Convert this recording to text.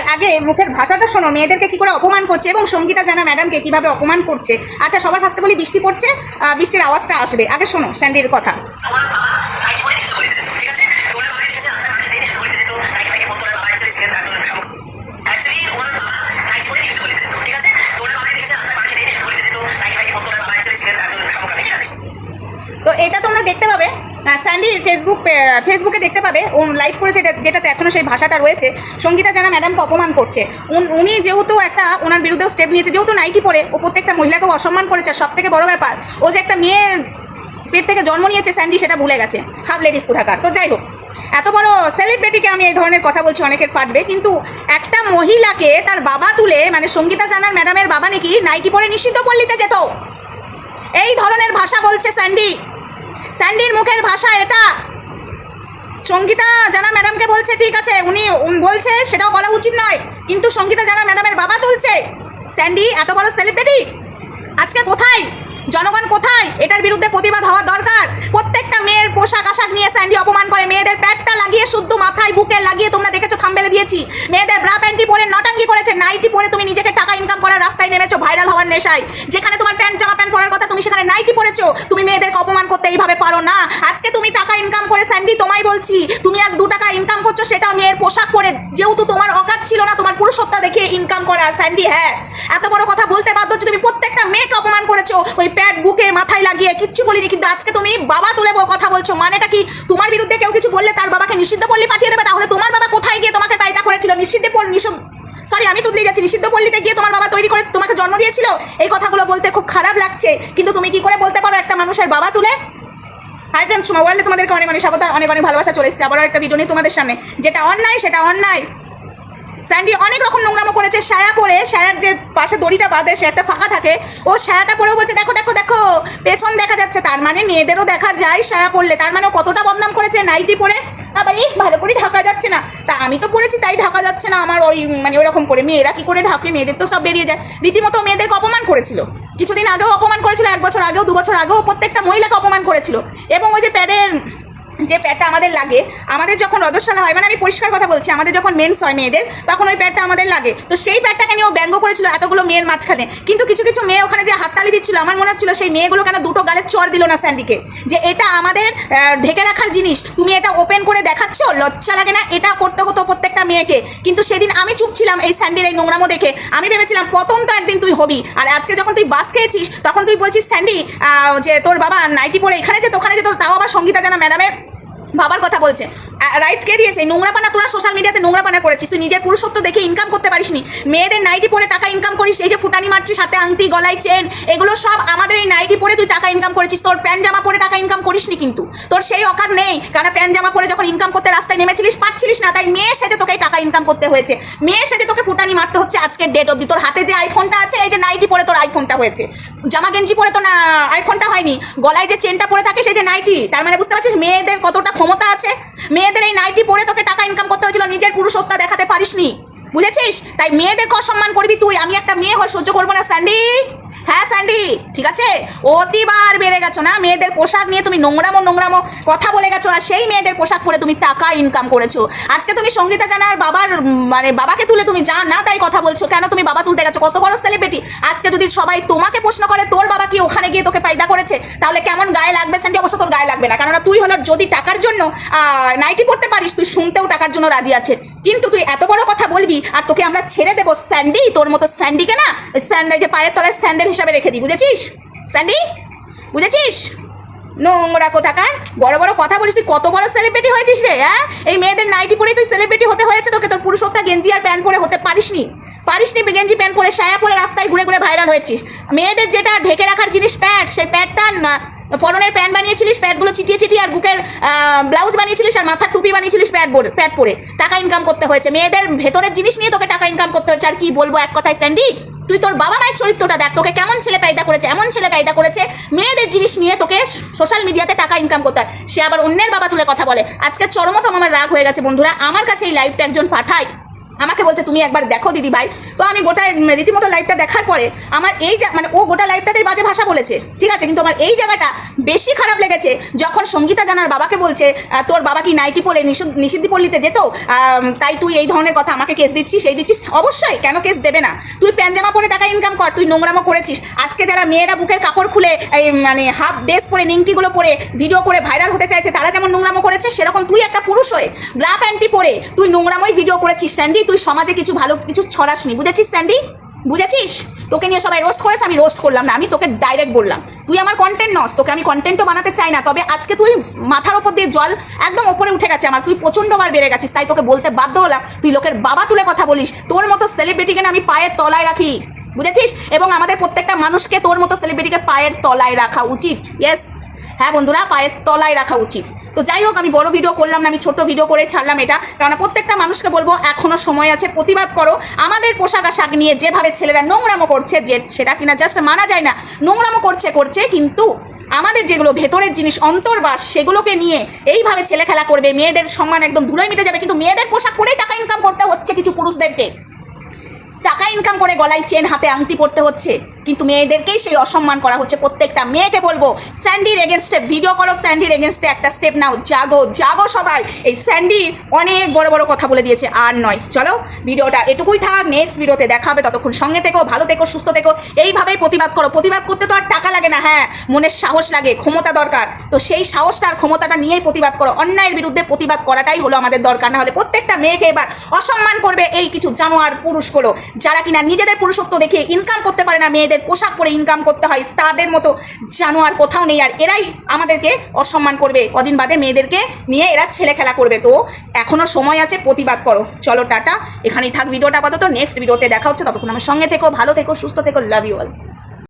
তার আগে মুখের ভাষাটা শোনো, মেয়েদেরকে কি করে অপমান করছে এবং সঙ্গীতা জানা ম্যাডামকে কীভাবে অপমান করছে? আচ্ছা সবার ফার্স্টে বলি, বৃষ্টি পড়ছে বৃষ্টির আওয়াজটা আসবে। আগে শোনো, স্যান্ডির কথা। ফেসবুক ফেসবুকে দেখতে পাবে। ও লাইভ করেছে যেটাতে এখনও সেই ভাষাটা রয়েছে। সঙ্গীতা জানা ম্যাডামকে অপমান করছে। উন- যেহেতু একটা ওনার বিরুদ্ধেও স্টেপ নিয়েছে, যেহেতু নাইটি পরে, ও প্রত্যেকটা মহিলাকেও অসম্মান করেছে সব থেকে বড় ব্যাপার, ও যে একটা মেয়ে পেট থেকে জন্ম নিয়েছে, স্যান্ডি, সেটা ভুলে গেছে। হাফ লেডিস কোথাকার। তো যাই হোক, এত বড় সেলিব্রিটিকে আমি এই ধরনের কথা বলছি, অনেকের ফাটবে, কিন্তু একটা মহিলাকে তার বাবা তুলে মানে সঙ্গীতা জানার ম্যাডামের বাবা নাকি নাইটি পরে নিষিদ্ধ পল্লীতে যেত? এই ধরনের ভাষা বলছে স্যান্ডি। স্যান্ডির মুখের ভাষা এটা। সঙ্গীতা জানা ম্যাডামকে বলছে, ঠিক আছে, উনি বলছে, সেটাও বলা উচিত নয়, কিন্তু সঙ্গীতা জানা ম্যাডামের বাবা তুলছে। স্যান্ডি, এত বড় সেলিব্রিটি আজকে কোথায়? জনগণ কোথায়? এটার বিরুদ্ধে প্রতিবাদ হওয়া দরকার? প্রত্যেকটা মেয়ের পোশাক আশাক নিয়ে স্যান্ডি অপমান করে, মেয়েদের প্যাডটা লাগিয়ে শুদ্ধ মাথায়, বুকে লাগিয়ে তোমরা দেখেছ, থাম্বেলে দিয়েছি। মেয়েদের ব্রা প্যান্টি পরে নটাঙ্গি করেছে নাইটি পরে তুমি নিজেকে টাকা ইনকাম করার রাস্তায় নেমেছো ভাইরাল হওয়ার নেশায়। যেখানে তোমার প্যান্ট, জামা প্যান্ট পরার কথা তুমি সেখানে নাইটি পরেছো, তুমি মেয়েদেরকে অপমান করতে এইভাবে পারো না। আজকে তুমি টাকা ইনকাম স্যান্ডি, তোমায় বলছি, তুমি আজ দু টাকা ইনকাম করছ, সেটাও মেয়ের পোশাক পরে। যেহেতু তোমার অকাত ছিল না, তোমার পুরুষত্ব দেখে ইনকাম করার, স্যান্ডি হ্যাঁ। এত বড় কথা বলতে বাধ্য হচ্ছে, তুমি প্রত্যেকটা মেয়েকে অপমান করেছ। ওই প্যাট বুকে মাথায় লাগিয়ে, কিচ্ছু বলিনি, কিন্তু আজকে তুমি বাবা তুলে কথা বলছো। মানেটা কি? তোমার বিরুদ্ধে কেউ কিছু বললে তার বাবাকে নিষিদ্ধ পল্লী পাঠিয়ে দেবে? তাহলে তোমার বাবা কোথায় গিয়ে তোমাকে পায়দা করেছিল? নিষিদ্ধ পল্লী সরি আমি তুদলে যাচ্ছি। নিষিদ্ধ পল্লীতে গিয়ে তোমার বাবা তৈরি করে তোমাকে জন্ম দিয়েছিল? এই কথাগুলো বলতে খুব খারাপ লাগছে। কিন্তু তুমি কি করে বলতে পারো একটা মানুষের বাবা তুলে? হাই ফ্রেন্ডস ওয়ার্ল্ডে তোমাদেরকে অনেক অনেক স্বাগত, অনেক অনেক ভালোবাসা, চলে এসেছে আবারও একটা ভিডিও নিয়ে তোমাদের সামনে। যেটা অন্যায়, সেটা অন্যায়। স্যান্ডি অনেক রকম নোংরামো করেছে, সায়া পরে, সায়ার যে পাশে দড়িটা বাঁধে, সে একটা ফাঁকা থাকে। ও সায়াটা পরেও বলছে, দেখো দেখো দেখো, পেছন দেখা যাচ্ছে। তার মানে মেয়েদেরও দেখা যায় সায়া পরলে। তার মানে কতটা বদনাম করেছে, নাইটি পরে এই ভালো করে ঢাকা যাচ্ছে না। তা আমি তো পড়েছি, তাই ঢাকা যাচ্ছে না আমার ওই মানে ওরকম করে। মেয়েরা কি করে ঢাকে? মেয়েদের তো সব বেরিয়ে যায়। রীতিমতো মেয়েদেরকে অপমান করেছিল। কিছুদিন আগেও অপমান করেছিল, এক বছর আগেও, দু বছর আগেও প্রত্যেকটা মহিলাকে অপমান করেছিল। এবং ওই যে প্যাডের যে প্যাডটা আমাদের লাগে, আমাদের যখন রজস্বালা হয় মানে আমি পরিষ্কার কথা বলছি, আমাদের যখন মেন্স হয় মেয়েদের, তখন ওই প্যাডটা আমাদের লাগে। তো সেই প্যাডটাকে নিয়ে ও ব্যঙ্গ করেছিল এতগুলো মেয়ের মাঝখানে। কিন্তু কিছু কিছু মেয়ে ওখানে যে হাততালি দিচ্ছিল, আমার মনে হচ্ছিল সেই মেয়েগুলো কেন দুটো গালের চর দিল না স্যান্ডিকে? যে এটা আমাদের ঢেকে রাখার জিনিস, তুমি এটা ওপেন করে দেখাচ্ছ, লজ্জা লাগে না, এটা করতে হতো প্রত্যেকটা মেয়েকে। কিন্তু সেদিন আমি চুপ ছিলাম এই স্যান্ডির এই নোংরামো দেখে। আমি ভেবেছিলাম, পতন তো একদিন তুই হবি। আর আজকে যখন তুই বাস খেয়েছিস, তখন তুই বলছিস, স্যান্ডি যে তোর বাবা নাইটি পরে এখানে যে ওখানে যে তোর, তাও আবার সঙ্গীতা জানা ম্যাডামের বাবার কথা বলছে। রাইট কে দিয়েছে? নোংরা পানা তোরা সোশ্যাল মিডিয়াতে নোংরা পানা করেছিস। তুই নিজের পুরুষত্ব দেখে ইনকাম করতে পারিসনি। মেয়েদের নাইটি পরে টাকা ইনকাম করিস, এই যে ফুটানি মারছিস সাথে আংটি, গলায় চেন এগুলো সব আমাদের এই নাইটি পরে তুই টাকা ইনকাম করেছিস। তোর প্যান্ট জামা পরে টাকা ইনকাম করিসনি কিন্তু। তোর সেই অকার নেই। কারণ প্যান্ট জামা পরে যখন ইনকাম করতে রাস্তায় নেমেছিলিস পাচ্ছিলিস না। তাই মেয়ের সাথে তোকে টাকা ইনকাম করতে হয়েছে। মেয়ের সাথে তোকে ফুটানি মারতে হচ্ছে আজকের ডেট অব্দি তোর হাতে যে আইফোনটা আছে, এই যে নাইটি পরে তোর আইফোনটা হয়েছে। জামা গেঞ্জি পরে তো না আইফোনটা হয়নি। গলায় যে চেনটা পরে থাকে, সেই যে নাইটি তার মানে বুঝতে পারছিস, মেয়েদের কতটা ক্ষমতা আছে? মেয়েদের এই নাইটি পরে তোকে টাকা ইনকাম করতে হয়েছিল, নিজের পুরুষত্ব দেখাতে পারিসনি। বুঝেছিস? তাই মেয়েদের মেয়েদেরকে অসম্মান করবি তুই, আমি একটা মেয়ে হয়ে সহ্য করব না, স্যান্ডি। হ্যাঁ স্যান্ডি, ঠিক আছে? অতিবার বেড়ে গেছো না? মেয়েদের পোশাক নিয়ে তুমি নোংরামো নোংরামো কথা বলে গেছো, আর সেই মেয়েদের পোশাক পরে তুমি টাকা ইনকাম করেছ। আজকে তুমি সঙ্গীতা জানার বাবার মানে বাবাকে তুলে তুমি যা না তাই কথা বলছো, কেন তুমি বাবা তুলতে গেছো? কত বড় সেলিব্রিটি আজকে যদি সবাই তোমাকে প্রশ্ন করে, তোর কি ওখানে গিয়ে তোকে পায়দা করেছে, তাহলে কেমন গায়ে লাগবে স্যান্ডি অবশ্য তোর গায়ে লাগবে না। কেননা তুই হলো যদি টাকার জন্য নাইটি পড়তে পারিস, তুই শুনতেও টাকার জন্য রাজি আছে কিন্তু তুই এত বড় কথা বলবি, আর তোকে আমরা ছেড়ে দেবো স্যান্ডি তোর মতো স্যান্ডিকে না স্যান্ড যে পায়ের তলায় স্যান্ডেল হিসাবে রেখে দিই বুঝেছিস? স্যান্ডি বুঝেছিস? নোংরা কোথাকার। বড় বড় কথা বলিস, তুই কত বড় সেলিব্রিটি হয়েছিস রে হ্যাঁ? এই মেয়েদের নাইটি পরে তুই সেলিব্রিটি হতে হয়েছে তোকে, তোর পুরুষত্ব, গেঞ্জি আর প্যান্ট পরে হতে পারিসনি। পারিসনি গেঞ্জি প্যান্ট পরে সায়া পরে রাস্তায় ঘুরে ঘুরে ভাইরাল হয়েছিস। মেয়েদের যেটা ঢেকে রাখার জিনিস প্যান্ট, সেই প্যান্টটা না, পরনের প্যান্ট বানিয়েছিলিস প্যাটগুলো চিটিয়ে চিটিয়ে আর বুকের ব্লাউজ বানিয়েছিলিস আর মাথার টুপি বানিয়েছিলিস প্যাড প্যাট পরে। টাকা ইনকাম করতে হয়েছে। মেয়েদের ভেতরের জিনিস নিয়ে তোকে টাকা ইনকাম করতে হয়েছে আর কি বলব এক কথায় স্যান্ডি তুই তোর বাবা মায়ের চরিত্রটা দেখ। তোকে কেমন ছেলে পায়দা করেছে, এমন ছেলে পায়দা করেছে, মেয়েদের জিনিস নিয়ে তোকে সোশ্যাল মিডিয়াতে টাকা ইনকাম করতে সে আবার অন্যের বাবা তুলে কথা বলে। আজকে চরমতম আমার রাগ হয়ে গেছে, বন্ধুরা। আমার কাছে এই লাইভটা একজন পাঠায়। আমাকে বলছে, তুমি একবার দেখো দিদি ভাই তো আমি গোটা রীতিমতো লাইভটা দেখার পরে আমার এই মানে ও গোটা লাইভটাতেই বাজে ভাষা বলেছে। ঠিক আছে? কিন্তু আমার এই জায়গাটা বেশি খারাপ লেগেছে যখন সঙ্গীতা জানার বাবাকে বলছে তোর বাবা কি নাইটি পড়ে নিষিদ্ধ পল্লীতে যেত? তাই তুই এই ধরনের কথা আমাকে কেস দিচ্ছিস, এই দিচ্ছিস? অবশ্যই, কেন কেস দেবে না। তুই প্যান্জামা পরে টাকা ইনকাম কর, তুই নোংরামো করেছিস। আজকে যারা মেয়েরা বুকের কাপড় খুলে, এই মানে হাফ ড্রেস পরে, নিংটিগুলো পরে ভিডিও করে ভাইরাল হতে চাইছে, তারা যেমন নোংরামো করেছে, সেরকম তুই একটা পুরুষ হয়ে ব্রা প্যান্টি পরে, তুই নোংরামোই ভিডিও করেছিস স্যান্ডি তুই সমাজে কিছু ভালো কিছু ছড়াসনি, বুঝেছিস স্যান্ডি বুঝেছিস? তোকে নিয়ে সবাই রোস্ট করেছে, আমি রোস্ট করলাম না, আমি তোকে ডাইরেক্ট বললাম। তুই আমার কন্টেন্ট নস, তোকে আমি কন্টেন্টও বানাতে চাই না, তবে আজকে তুই মাথার ওপর দিয়ে জল একদম ওপরে উঠে গেছে আমার, তুই প্রচণ্ডবার বেড়ে গেছিস, তাই তোকে বলতে বাধ্য হলাম, তুই লোকের বাবা তুলে কথা বলিস, তোর মতো সেলিব্রিটিকে আমি পায়ের তলায় রাখি, বুঝেছিস? এবং আমাদের প্রত্যেকটা মানুষকে তোর মতো সেলিব্রিটিকে পায়ের তলায় রাখা উচিত ইয়েস হ্যাঁ বন্ধুরা, পায়ের তলায় রাখা উচিত। তো যাই হোক, আমি বড় ভিডিও করলাম না, আমি ছোট ভিডিও করে ছাড়লাম এটা। কারণ প্রত্যেকটা মানুষকে বলব, এখনও সময় আছে, প্রতিবাদ করো। আমাদের পোশাক আশাক নিয়ে যেভাবে ছেলেরা নোংরামো করছে, যে সেটা কিনা জাস্ট মানা যায় না, নোংরামো করছে করছে, কিন্তু আমাদের যেগুলো ভেতরের জিনিস, অন্তর্বাস, সেগুলোকে নিয়ে এইভাবে ছেলে খেলা করবে, মেয়েদের সম্মান একদম ধুলোয় মিটে যাবে, কিন্তু মেয়েদের পোশাক পরেই টাকা ইনকাম করতে হচ্ছে কিছু পুরুষদেরকে। টাকা ইনকাম করে গলায় চেন হাতে আংটি পড়তে হচ্ছে। কিন্তু মেয়েদেরকেই সেই অসম্মান করা হচ্ছে। প্রত্যেকটা মেয়েকে বলব, স্যান্ডির এগেনস্টে ভিডিও করো, স্যান্ডির এগেনস্টে একটা স্টেপ নাও, জাগো জাগো সবাই। এই স্যান্ডি অনেক বড় বড় কথা বলে দিয়েছে, আর নয়। চলো, ভিডিওটা এটুকুই থাক নেক্সট ভিডিওতে দেখা হবে ততক্ষণ সঙ্গে থেকো, ভালো থেকো, সুস্থ থেকো, এইভাবেই প্রতিবাদ করো। প্রতিবাদ করতে তো আর টাকা লাগে না হ্যাঁ মনের সাহস লাগে, ক্ষমতা দরকার। তো সেই সাহসটা আর ক্ষমতাটা নিয়েই প্রতিবাদ করো। অন্যায়ের বিরুদ্ধে প্রতিবাদ করাটাই হলো আমাদের দরকার। না হলে প্রত্যেকটা মেয়েকে এবার অসম্মান করবে এই কিছু জানোয়ার পুরুষগুলো যারা কিনা নিজেদের পুরুষত্ব দেখে ইনকাম করতে পারে না মেয়েদের পোশাক পরে ইনকাম করতে হয়, তাদের মতো জানোয়ার কোথাও নেই। আর এরাই আমাদেরকে অসম্মান করবে। কদিন বাদে মেয়েদেরকে নিয়ে এরা ছেলে খেলা করবে। তো এখনও সময় আছে, প্রতিবাদ করো। চলো, টাটা। এখানেই থাক ভিডিওটা আপাতত। নেক্সট ভিডিওতে দেখা হচ্ছে। ততক্ষণ আমার সঙ্গে থেকো, ভালো থেকো, সুস্থ থেকো। Love you all